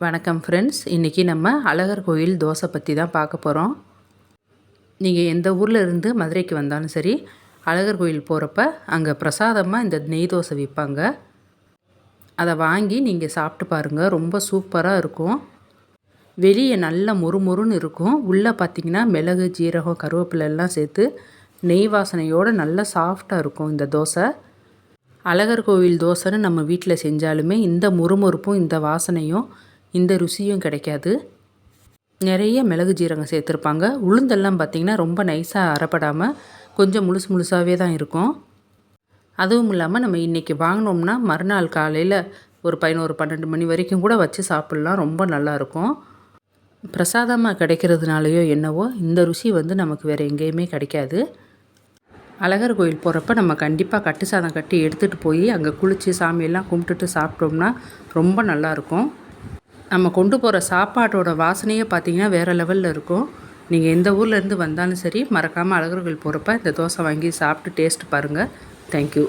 வணக்கம் ஃப்ரெண்ட்ஸ் இன்றைக்கி நம்ம அழகர் கோயில் தோசை பற்றி தான் பார்க்க போகிறோம் நீங்கள் எந்த ஊரில் இருந்து மதுரைக்கு வந்தாலும் சரி அழகர் கோயில் போகிறப்ப அங்கே பிரசாதமாக இந்த நெய் தோசை விற்பாங்க அதை வாங்கி நீங்கள் சாப்பிட்டு பாருங்கள் ரொம்ப சூப்பராக இருக்கும். வெளியே நல்ல முறுமுறுன்னு இருக்கும். உள்ளே பார்த்தீங்கன்னா மிளகு ஜீரகம் கருவேப்பிலை எல்லாம் சேர்த்து நெய் வாசனையோடு நல்லா சாஃப்டாக இருக்கும் இந்த தோசை. அழகர் கோவில் தோசைன்னு நம்ம வீட்டில் செஞ்சாலுமே இந்த முறுமுறுப்பும் இந்த வாசனையும் இந்த ருசியும் கிடைக்காது. நிறைய மிளகு ஜீரகம் சேர்த்துருப்பாங்க. உளுந்தெல்லாம் பார்த்திங்கன்னா ரொம்ப நைஸாக அறப்படாமல் கொஞ்சம் முழுசு முழுசாகவே தான் இருக்கும். அதுவும் இல்லாமல் நம்ம இன்றைக்கி வாங்கினோம்னா மறுநாள் காலையில் ஒரு பதினோரு பன்னெண்டு மணி வரைக்கும் கூட வச்சு சாப்பிட்லாம். ரொம்ப நல்லாயிருக்கும் பிரசாதமாக கிடைக்கிறதுனாலையோ என்னவோ இந்த ருசி வந்து நமக்கு வேறு எங்கேயுமே கிடைக்காது. அழகர் கோயில் போகிறப்ப நம்ம கண்டிப்பாக கட்டு சாதம் கட்டி எடுத்துகிட்டு போய் அங்கே குளித்து சாமியெல்லாம் கும்பிட்டுட்டு சாப்பிட்டோம்னா ரொம்ப நல்லாயிருக்கும் நம்ம கொண்டு போகிற சாப்பாட்டோட வாசனையே பார்த்திங்கன்னா வேறு லெவலில் இருக்கும். நீங்கள் எந்த ஊர்லேருந்து வந்தாலும் சரி மறக்காமல் அழகர்கள் கோயில் போகிறப்ப இந்த தோசை வாங்கி சாப்பிட்டு டேஸ்ட் பாருங்கள் தேங்க்யூ